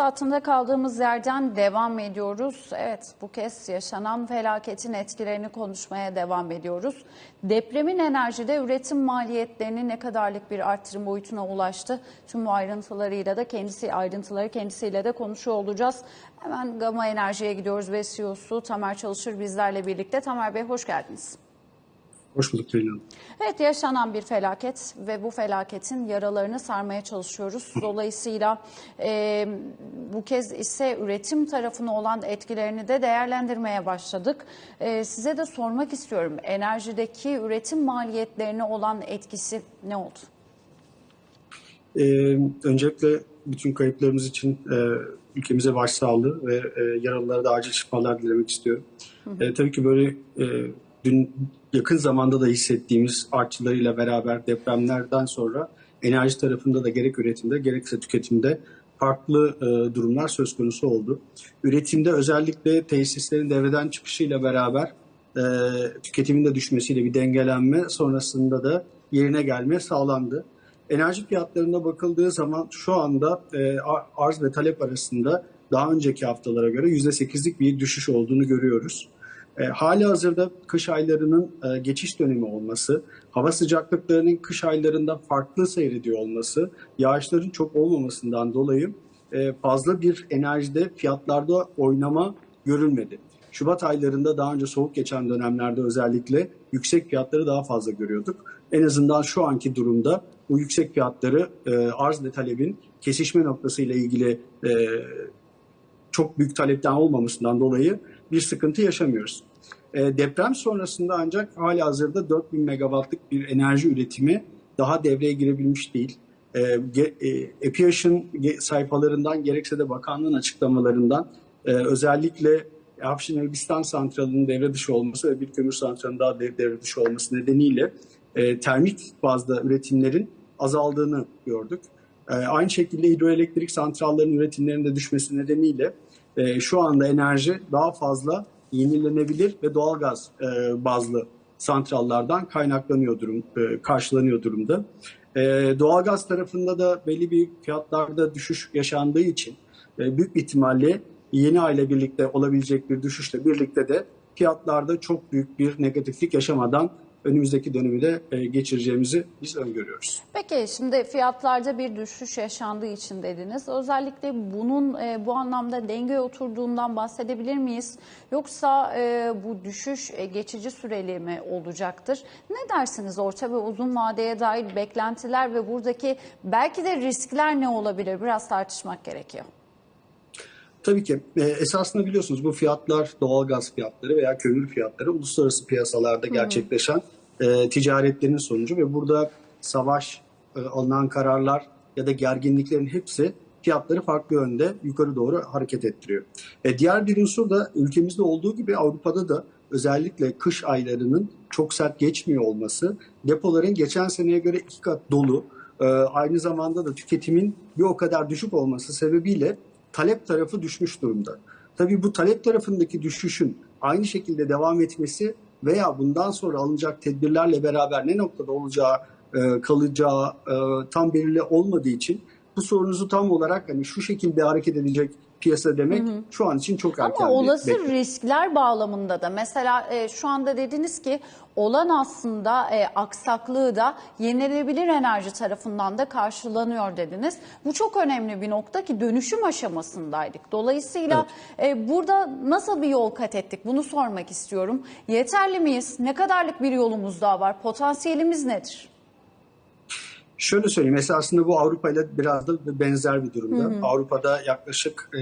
hattında kaldığımız yerden devam ediyoruz. Evet bu kez yaşanan felaketin etkilerini konuşmaya devam ediyoruz. Depremin enerjide üretim maliyetlerinin ne kadarlık bir artırım boyutuna ulaştı? Tüm bu ayrıntılarıyla da kendisi ayrıntıları kendisiyle de konuşuyor olacağız. Hemen Gama Enerji'ye gidiyoruz ve CEO'su Tamer Çalışır bizlerle birlikte. Tamer Bey hoş geldiniz. Hoş bulduk Hanım. Evet yaşanan bir felaket ve bu felaketin yaralarını sarmaya çalışıyoruz. Dolayısıyla e, bu kez ise üretim tarafına olan etkilerini de değerlendirmeye başladık. E, size de sormak istiyorum enerjideki üretim maliyetlerine olan etkisi ne oldu? Ee, öncelikle bütün kayıplarımız için e, ülkemize başsağlığı ve e, yaralılara da acil şifalar dilemek istiyorum. E, tabii ki böyle e, dün yakın zamanda da hissettiğimiz artçılarıyla beraber depremlerden sonra enerji tarafında da gerek üretimde gerekse tüketimde farklı e, durumlar söz konusu oldu. Üretimde özellikle tesislerin devreden çıkışıyla beraber e, tüketimin de düşmesiyle bir dengelenme sonrasında da yerine gelme sağlandı. Enerji fiyatlarına bakıldığı zaman şu anda e, arz ve talep arasında daha önceki haftalara göre %8'lik bir düşüş olduğunu görüyoruz. E, hali hazırda kış aylarının e, geçiş dönemi olması, hava sıcaklıklarının kış aylarında farklı seyrediyor olması, yağışların çok olmamasından dolayı e, fazla bir enerjide fiyatlarda oynama görülmedi. Şubat aylarında daha önce soğuk geçen dönemlerde özellikle yüksek fiyatları daha fazla görüyorduk. En azından şu anki durumda bu yüksek fiyatları e, arz ve talebin kesişme noktası ile ilgili e, çok büyük talepten olmamasından dolayı bir sıkıntı yaşamıyoruz. E, deprem sonrasında ancak hala hazırda 4000 megawattlık bir enerji üretimi daha devreye girebilmiş değil. E, e, EPİAŞ'ın sayfalarından gerekse de bakanlığın açıklamalarından e, özellikle Afşin Elbistan Santralı'nın devre dışı olması ve bir kömür santralının daha devre dışı olması nedeniyle termik bazda üretimlerin azaldığını gördük. Aynı şekilde hidroelektrik santrallerinin üretimlerinde düşmesi nedeniyle şu anda enerji daha fazla yenilenebilir ve doğalgaz e, bazlı santrallardan kaynaklanıyor durum, e, karşılanıyor durumda. E, doğalgaz tarafında da belli bir fiyatlarda düşüş yaşandığı için e, büyük ihtimalle yeni ay ile birlikte olabilecek bir düşüşle birlikte de fiyatlarda çok büyük bir negatiflik yaşamadan önümüzdeki dönemi de e, geçireceğimizi biz öngörüyoruz. Peki şimdi fiyatlarda bir düşüş yaşandığı için dediniz. Özellikle bunun e, bu anlamda denge oturduğundan bahsedebilir miyiz? Yoksa e, bu düşüş geçici süreli mi olacaktır? Ne dersiniz orta ve uzun vadeye dair beklentiler ve buradaki belki de riskler ne olabilir? Biraz tartışmak gerekiyor. Tabii ki. E, esasında biliyorsunuz bu fiyatlar doğalgaz fiyatları veya kömür fiyatları uluslararası piyasalarda gerçekleşen e, ticaretlerin sonucu ve burada savaş, e, alınan kararlar ya da gerginliklerin hepsi fiyatları farklı yönde yukarı doğru hareket ettiriyor. E, diğer bir unsur da ülkemizde olduğu gibi Avrupa'da da özellikle kış aylarının çok sert geçmiyor olması, depoların geçen seneye göre iki kat dolu, e, aynı zamanda da tüketimin bir o kadar düşük olması sebebiyle talep tarafı düşmüş durumda. Tabii bu talep tarafındaki düşüşün aynı şekilde devam etmesi veya bundan sonra alınacak tedbirlerle beraber ne noktada olacağı, e, kalacağı e, tam belirli olmadığı için bu sorunuzu tam olarak hani şu şekilde hareket edecek piyasa demek hı hı. şu an için çok erken. Ama olası bekle. riskler bağlamında da mesela e, şu anda dediniz ki olan aslında e, aksaklığı da yenilenebilir enerji tarafından da karşılanıyor dediniz. Bu çok önemli bir nokta ki dönüşüm aşamasındaydık. Dolayısıyla evet. e, burada nasıl bir yol kat ettik bunu sormak istiyorum. Yeterli miyiz? Ne kadarlık bir yolumuz daha var? Potansiyelimiz nedir? Şöyle söyleyeyim esasında bu Avrupa ile biraz da benzer bir durumda. Hı hı. Avrupa'da yaklaşık e,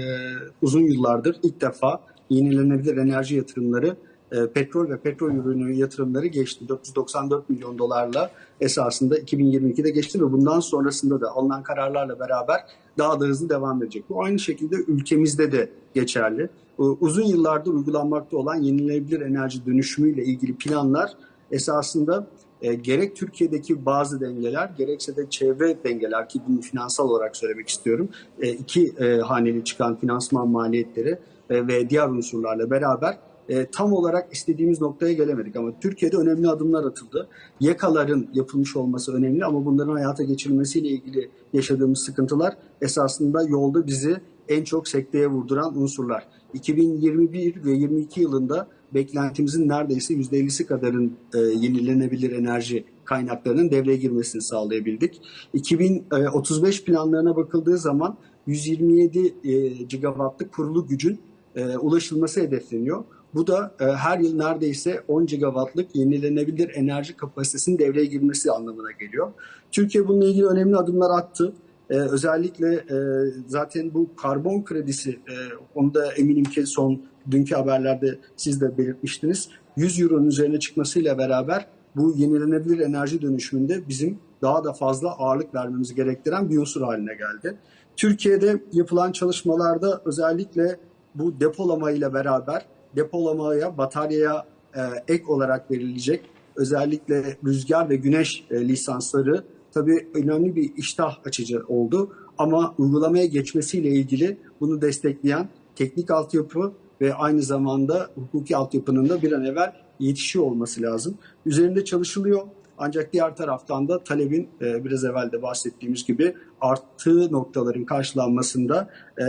uzun yıllardır ilk defa yenilenebilir enerji yatırımları e, petrol ve petrol ürünü yatırımları geçti. 494 milyon dolarla esasında 2022'de geçti ve bundan sonrasında da alınan kararlarla beraber daha da hızlı devam edecek. Bu aynı şekilde ülkemizde de geçerli. Uzun yıllardır uygulanmakta olan yenilenebilir enerji dönüşümüyle ilgili planlar esasında e, gerek Türkiye'deki bazı dengeler gerekse de çevre dengeler ki bunu finansal olarak söylemek istiyorum. E, iki e, haneli çıkan finansman maliyetleri e, ve diğer unsurlarla beraber e, tam olarak istediğimiz noktaya gelemedik ama Türkiye'de önemli adımlar atıldı. Yakaların yapılmış olması önemli ama bunların hayata geçirilmesiyle ilgili yaşadığımız sıkıntılar esasında yolda bizi en çok sekteye vurduran unsurlar. 2021 ve 22 yılında beklentimizin neredeyse %50'si kadarın e, yenilenebilir enerji kaynaklarının devreye girmesini sağlayabildik. 2035 planlarına bakıldığı zaman 127 e, gigawattlık kurulu gücün e, ulaşılması hedefleniyor. Bu da e, her yıl neredeyse 10 gigawattlık yenilenebilir enerji kapasitesinin devreye girmesi anlamına geliyor. Türkiye bununla ilgili önemli adımlar attı. Ee, özellikle e, zaten bu karbon kredisi, e, onu da eminim ki son dünkü haberlerde siz de belirtmiştiniz. 100 euronun üzerine çıkmasıyla beraber bu yenilenebilir enerji dönüşümünde bizim daha da fazla ağırlık vermemizi gerektiren bir unsur haline geldi. Türkiye'de yapılan çalışmalarda özellikle bu depolama ile beraber depolamaya, bataryaya e, ek olarak verilecek özellikle rüzgar ve güneş e, lisansları tabii önemli bir iştah açıcı oldu. Ama uygulamaya geçmesiyle ilgili bunu destekleyen teknik altyapı ve aynı zamanda hukuki altyapının da bir an evvel yetişiyor olması lazım. Üzerinde çalışılıyor. Ancak diğer taraftan da talebin e, biraz evvel de bahsettiğimiz gibi arttığı noktaların karşılanmasında e,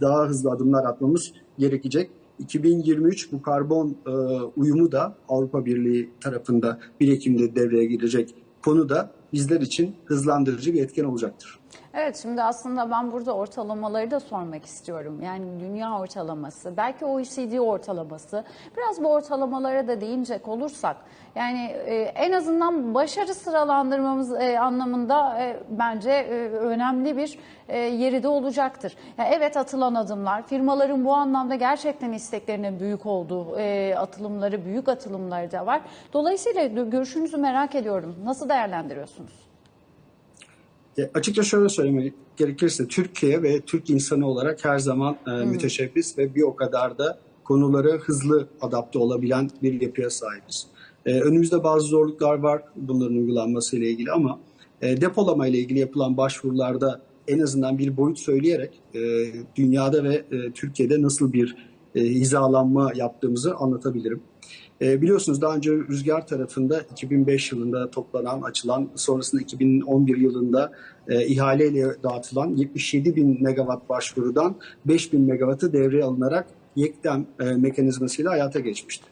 daha hızlı adımlar atmamız gerekecek. 2023 bu karbon e, uyumu da Avrupa Birliği tarafında 1 Ekim'de devreye girecek konu da bizler için hızlandırıcı bir etken olacaktır. Evet şimdi aslında ben burada ortalamaları da sormak istiyorum. Yani dünya ortalaması, belki OECD ortalaması. Biraz bu ortalamalara da değinecek olursak yani e, en azından başarı sıralandırmamız e, anlamında e, bence e, önemli bir e, yeri de olacaktır. Yani evet atılan adımlar, firmaların bu anlamda gerçekten isteklerinin büyük olduğu, e, atılımları, büyük atılımları da var. Dolayısıyla görüşünüzü merak ediyorum. Nasıl değerlendiriyorsunuz? E, açıkça şöyle söylemek gerekirse Türkiye ve Türk insanı olarak her zaman e, müteşebbis ve bir o kadar da konulara hızlı adapte olabilen bir yapıya sahibiz. E, önümüzde bazı zorluklar var bunların uygulanması ile ilgili ama e, depolama ile ilgili yapılan başvurularda en azından bir boyut söyleyerek e, dünyada ve e, Türkiye'de nasıl bir e, hizalanma yaptığımızı anlatabilirim. E, biliyorsunuz daha önce rüzgar tarafında 2005 yılında toplanan, açılan, sonrasında 2011 yılında e, ihaleyle dağıtılan 77 bin megawatt başvurudan 5 bin megawattı devreye alınarak yektem e, mekanizmasıyla hayata geçmişti.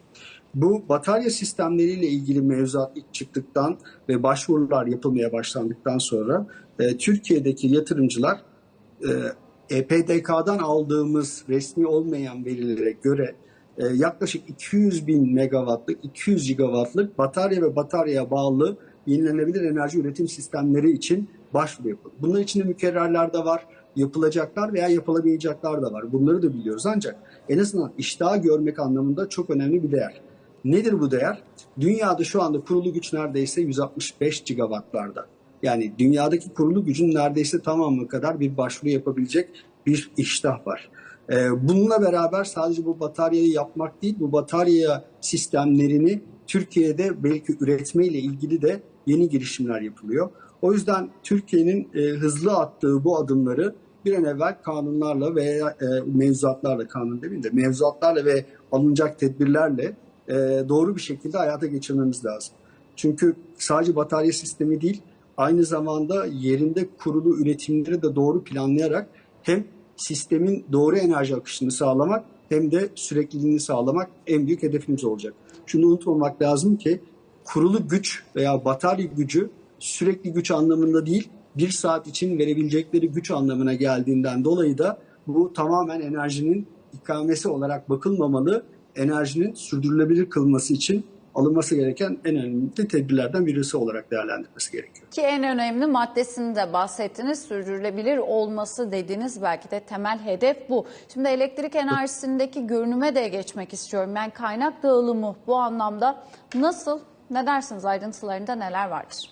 Bu batarya sistemleriyle ilgili mevzuat ilk çıktıktan ve başvurular yapılmaya başlandıktan sonra e, Türkiye'deki yatırımcılar e, EPDK'dan aldığımız resmi olmayan verilere göre e, yaklaşık 200 bin megawattlık, 200 gigawattlık batarya ve bataryaya bağlı yenilenebilir enerji üretim sistemleri için başvuru yapıldı. Bunlar içinde mükerrerler de var, yapılacaklar veya yapılamayacaklar da var. Bunları da biliyoruz ancak en azından iştahı görmek anlamında çok önemli bir değer. Nedir bu değer? Dünyada şu anda kurulu güç neredeyse 165 gigawattlarda. Yani dünyadaki kurulu gücün neredeyse tamamı kadar bir başvuru yapabilecek bir iştah var. Ee, bununla beraber sadece bu bataryayı yapmak değil, bu batarya sistemlerini Türkiye'de belki üretmeyle ilgili de yeni girişimler yapılıyor. O yüzden Türkiye'nin e, hızlı attığı bu adımları bir an evvel kanunlarla veya e, mevzuatlarla, kanun demeyeyim de mevzuatlarla ve alınacak tedbirlerle e, doğru bir şekilde hayata geçirmemiz lazım. Çünkü sadece batarya sistemi değil, aynı zamanda yerinde kurulu üretimleri de doğru planlayarak hem sistemin doğru enerji akışını sağlamak hem de sürekliliğini sağlamak en büyük hedefimiz olacak. Şunu unutmamak lazım ki kurulu güç veya batarya gücü sürekli güç anlamında değil, bir saat için verebilecekleri güç anlamına geldiğinden dolayı da bu tamamen enerjinin ikamesi olarak bakılmamalı, enerjinin sürdürülebilir kılması için alınması gereken en önemli tedbirlerden birisi olarak değerlendirilmesi gerekiyor. Ki en önemli maddesini de bahsettiniz. Sürdürülebilir olması dediğiniz belki de temel hedef bu. Şimdi elektrik enerjisindeki görünüme de geçmek istiyorum. Yani kaynak dağılımı bu anlamda nasıl? Ne dersiniz ayrıntılarında neler vardır?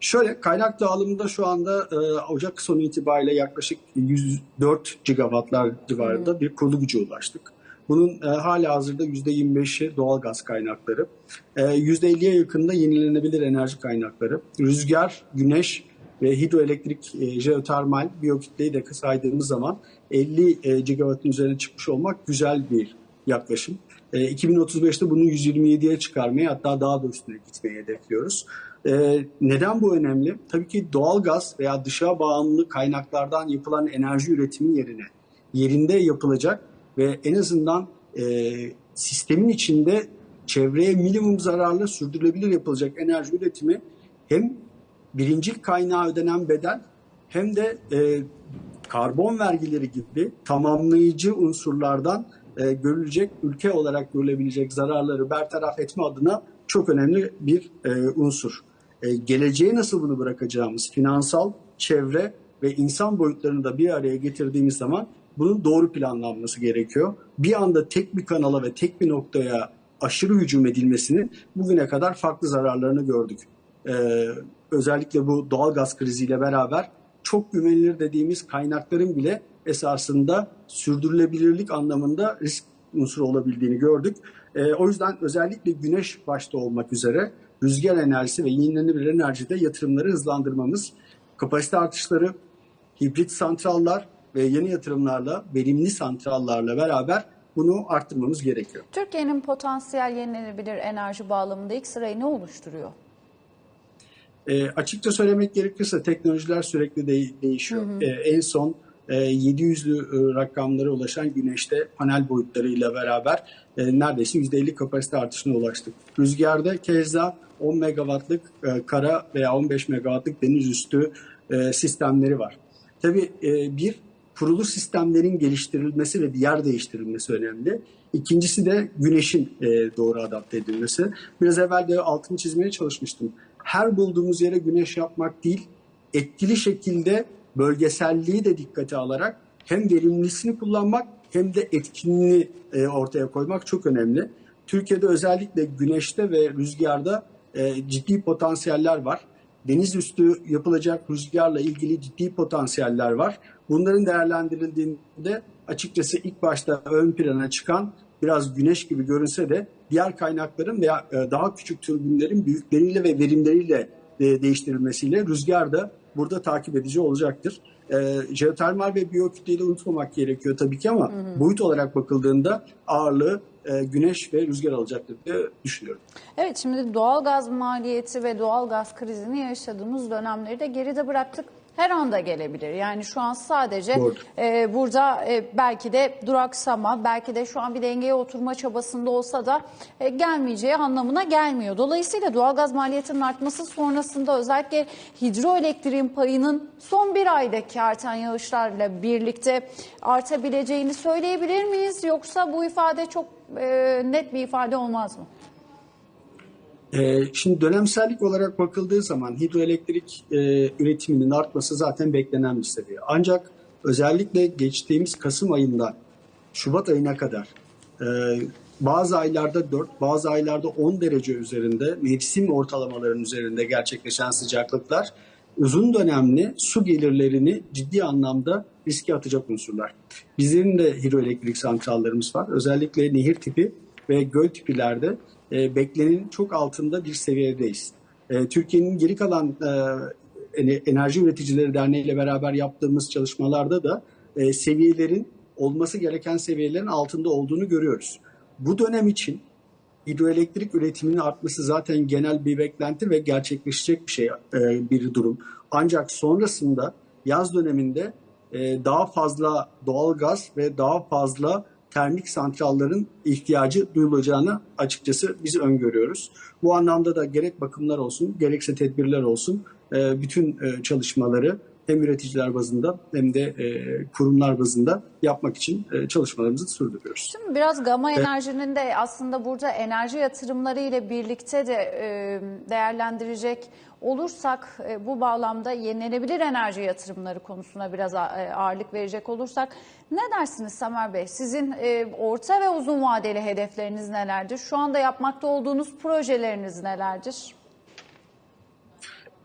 Şöyle kaynak dağılımında şu anda e, Ocak sonu itibariyle yaklaşık 104 gigawattlar civarında hmm. bir kurulu gücü ulaştık. Bunun e, hala hazırda %25'i doğal gaz kaynakları, e, %50'ye yakında yenilenebilir enerji kaynakları, rüzgar, güneş ve hidroelektrik, e, jeotermal, biyokütleyi de saydığımız zaman 50 e, gigawattın üzerine çıkmış olmak güzel bir yaklaşım. E, 2035'te bunu 127'ye çıkarmayı hatta daha da üstüne gitmeyi hedefliyoruz. E, neden bu önemli? Tabii ki doğal gaz veya dışa bağımlı kaynaklardan yapılan enerji üretimi yerine yerinde yapılacak ve en azından e, sistemin içinde çevreye minimum zararlı sürdürülebilir yapılacak enerji üretimi hem birincil kaynağı ödenen bedel hem de e, karbon vergileri gibi tamamlayıcı unsurlardan e, görülecek, ülke olarak görülebilecek zararları bertaraf etme adına çok önemli bir e, unsur. E, geleceğe nasıl bunu bırakacağımız finansal, çevre ve insan boyutlarını da bir araya getirdiğimiz zaman bunun doğru planlanması gerekiyor. Bir anda tek bir kanala ve tek bir noktaya aşırı hücum edilmesini bugüne kadar farklı zararlarını gördük. Ee, özellikle bu doğal gaz kriziyle beraber çok güvenilir dediğimiz kaynakların bile esasında sürdürülebilirlik anlamında risk unsuru olabildiğini gördük. Ee, o yüzden özellikle güneş başta olmak üzere rüzgar enerjisi ve yenilenebilir enerjide yatırımları hızlandırmamız, kapasite artışları, hibrit santrallar ve yeni yatırımlarla, verimli santrallarla beraber bunu arttırmamız gerekiyor. Türkiye'nin potansiyel yenilenebilir enerji bağlamında ilk sırayı ne oluşturuyor? E, açıkça söylemek gerekirse teknolojiler sürekli de- değişiyor. Hı hı. E, en son e, 700'lü e, rakamlara ulaşan güneşte panel boyutlarıyla beraber e, neredeyse %50 kapasite artışına ulaştık. Rüzgarda keza 10 megawattlık e, kara veya 15 megawattlık deniz üstü e, sistemleri var. Tabii e, bir kurulu sistemlerin geliştirilmesi ve yer değiştirilmesi önemli. İkincisi de güneşin e, doğru adapte edilmesi. Biraz evvel de altını çizmeye çalışmıştım. Her bulduğumuz yere güneş yapmak değil, etkili şekilde bölgeselliği de dikkate alarak hem verimlisini kullanmak hem de etkinliğini e, ortaya koymak çok önemli. Türkiye'de özellikle güneşte ve rüzgarda e, ciddi potansiyeller var. Deniz üstü yapılacak rüzgarla ilgili ciddi potansiyeller var. Bunların değerlendirildiğinde açıkçası ilk başta ön plana çıkan biraz güneş gibi görünse de diğer kaynakların veya e, daha küçük türbinlerin büyükleriyle ve verimleriyle e, değiştirilmesiyle rüzgar da burada takip edici olacaktır. E, jeotermal ve biyokütleyi de unutmamak gerekiyor tabii ki ama boyut olarak bakıldığında ağırlığı e, güneş ve rüzgar alacaktır diye düşünüyorum. Evet şimdi doğal gaz maliyeti ve doğal gaz krizini yaşadığımız dönemleri de geride bıraktık. Her anda gelebilir. Yani şu an sadece Doğru. e, burada e, belki de duraksama, belki de şu an bir dengeye oturma çabasında olsa da e, gelmeyeceği anlamına gelmiyor. Dolayısıyla doğalgaz maliyetinin artması sonrasında özellikle hidroelektriğin payının son bir aydaki artan yağışlarla birlikte artabileceğini söyleyebilir miyiz? Yoksa bu ifade çok e, net bir ifade olmaz mı? Ee, şimdi dönemsellik olarak bakıldığı zaman hidroelektrik e, üretiminin artması zaten beklenen bir seviye. Ancak özellikle geçtiğimiz Kasım ayından Şubat ayına kadar e, bazı aylarda 4, bazı aylarda 10 derece üzerinde mevsim ortalamaların üzerinde gerçekleşen sıcaklıklar uzun dönemli su gelirlerini ciddi anlamda riske atacak unsurlar. Bizim de hidroelektrik santrallerimiz var. Özellikle nehir tipi ve göl tipilerde e, beklenenin çok altında bir seviyedeyiz. E, Türkiye'nin geri kalan e, Enerji Üreticileri Derneği ile beraber yaptığımız çalışmalarda da e, seviyelerin olması gereken seviyelerin altında olduğunu görüyoruz. Bu dönem için hidroelektrik üretiminin artması zaten genel bir beklenti ve gerçekleşecek bir şey, e, bir durum. Ancak sonrasında yaz döneminde e, daha fazla doğal gaz ve daha fazla termik santrallerin ihtiyacı duyulacağını açıkçası biz öngörüyoruz. Bu anlamda da gerek bakımlar olsun, gerekse tedbirler olsun e, bütün e, çalışmaları hem üreticiler bazında hem de e, kurumlar bazında yapmak için e, çalışmalarımızı sürdürüyoruz. Şimdi biraz Gama Enerji'nin de aslında burada enerji yatırımları ile birlikte de e, değerlendirecek olursak e, bu bağlamda yenilenebilir enerji yatırımları konusuna biraz e, ağırlık verecek olursak ne dersiniz Samer Bey? Sizin e, orta ve uzun vadeli hedefleriniz nelerdir? Şu anda yapmakta olduğunuz projeleriniz nelerdir?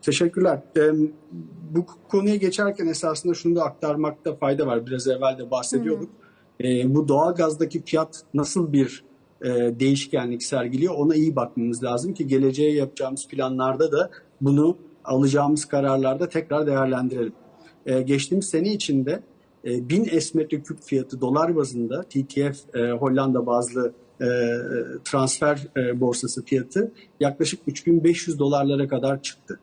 Teşekkürler. Bu konuya geçerken esasında şunu da aktarmakta fayda var. Biraz evvel de bahsediyorduk. Ee, bu doğal gazdaki fiyat nasıl bir e, değişkenlik sergiliyor ona iyi bakmamız lazım ki geleceğe yapacağımız planlarda da bunu alacağımız kararlarda tekrar değerlendirelim. Ee, geçtiğimiz sene içinde e, 1000 S metreküp fiyatı dolar bazında TTF e, Hollanda bazlı e, transfer e, borsası fiyatı yaklaşık 3500 dolarlara kadar çıktı.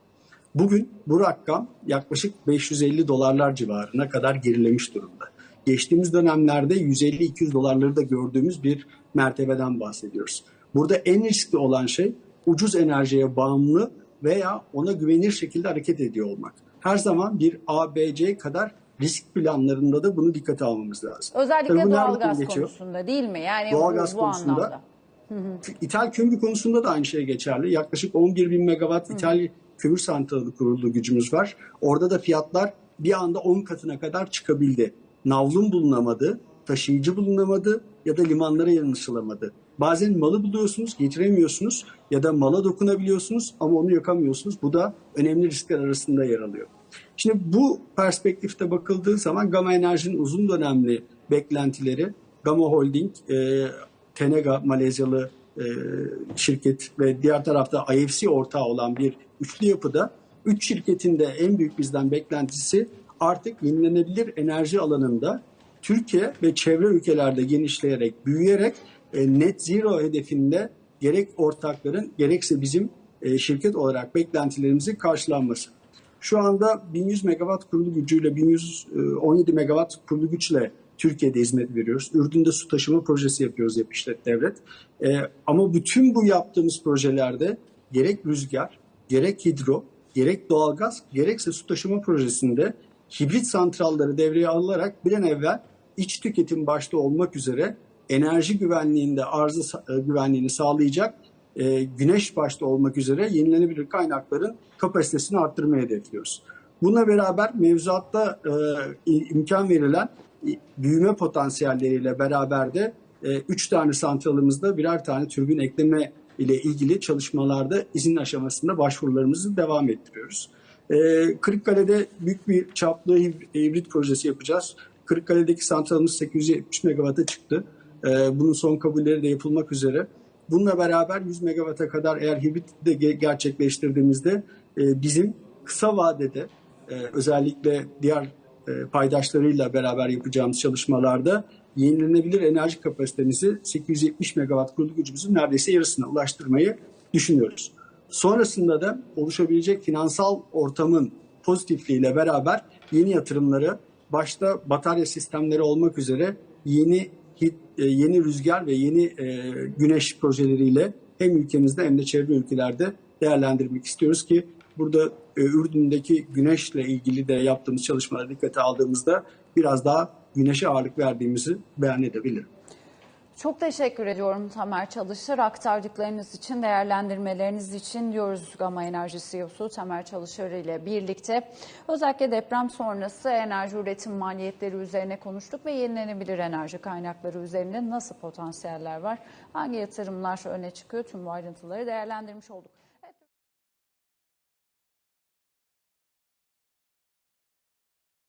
Bugün bu rakam yaklaşık 550 dolarlar civarına kadar gerilemiş durumda. Geçtiğimiz dönemlerde 150-200 dolarları da gördüğümüz bir mertebeden bahsediyoruz. Burada en riskli olan şey ucuz enerjiye bağımlı veya ona güvenir şekilde hareket ediyor olmak. Her zaman bir ABC kadar risk planlarında da bunu dikkate almamız lazım. Özellikle doğalgaz konusunda değil mi? Yani Doğalgaz bu, bu konusunda anlamda. İthal kömür konusunda da aynı şey geçerli. Yaklaşık 11 bin megawatt ithal kömür santrali kurulu gücümüz var. Orada da fiyatlar bir anda 10 katına kadar çıkabildi. Navlun bulunamadı, taşıyıcı bulunamadı ya da limanlara yanlışılamadı. Bazen malı buluyorsunuz, getiremiyorsunuz ya da mala dokunabiliyorsunuz ama onu yakamıyorsunuz. Bu da önemli riskler arasında yer alıyor. Şimdi bu perspektifte bakıldığı zaman Gama Enerji'nin uzun dönemli beklentileri Gama Holding, e, Tenega Malezyalı e, şirket ve diğer tarafta IFC ortağı olan bir üçlü yapıda üç şirketin de en büyük bizden beklentisi artık yenilenebilir enerji alanında Türkiye ve çevre ülkelerde genişleyerek, büyüyerek e, net zero hedefinde gerek ortakların gerekse bizim e, şirket olarak beklentilerimizin karşılanması. Şu anda 1100 megawatt kurulu gücüyle 1117 megawatt kurulu güçle Türkiye'de hizmet veriyoruz. Ürdün'de su taşıma projesi yapıyoruz Yap İşlet Devlet. Ee, ama bütün bu yaptığımız projelerde gerek rüzgar, gerek hidro, gerek doğalgaz, gerekse su taşıma projesinde hibrit santralları devreye alınarak bir an evvel iç tüketim başta olmak üzere enerji güvenliğinde arzı sa- e, güvenliğini sağlayacak e, güneş başta olmak üzere yenilenebilir kaynakların kapasitesini arttırmayı hedefliyoruz. Bununla beraber mevzuatta e, imkan verilen büyüme potansiyelleriyle beraber de 3 tane santralımızda birer tane türbin ekleme ile ilgili çalışmalarda izin aşamasında başvurularımızı devam ettiriyoruz. E, Kırıkkale'de büyük bir çaplı hib- hibrit projesi yapacağız. Kırıkkale'deki santralımız 870 megawata çıktı. E, bunun son kabulleri de yapılmak üzere. Bununla beraber 100 megawata kadar eğer hibrit de ge- gerçekleştirdiğimizde e, bizim kısa vadede e, özellikle diğer e, paydaşlarıyla beraber yapacağımız çalışmalarda yenilenebilir enerji kapasitemizi 870 megawatt kurulu gücümüzün neredeyse yarısına ulaştırmayı düşünüyoruz. Sonrasında da oluşabilecek finansal ortamın pozitifliğiyle beraber yeni yatırımları başta batarya sistemleri olmak üzere yeni e, yeni rüzgar ve yeni e, güneş projeleriyle hem ülkemizde hem de çevre ülkelerde değerlendirmek istiyoruz ki burada e, Ürdün'deki güneşle ilgili de yaptığımız çalışmalara dikkate aldığımızda biraz daha güneşe ağırlık verdiğimizi beyan edebilirim. Çok teşekkür ediyorum Tamer Çalışır. Aktardıklarınız için, değerlendirmeleriniz için diyoruz Gama Enerji CEO'su Tamer Çalışır ile birlikte. Özellikle deprem sonrası enerji üretim maliyetleri üzerine konuştuk ve yenilenebilir enerji kaynakları üzerinde nasıl potansiyeller var, hangi yatırımlar öne çıkıyor tüm bu ayrıntıları değerlendirmiş olduk.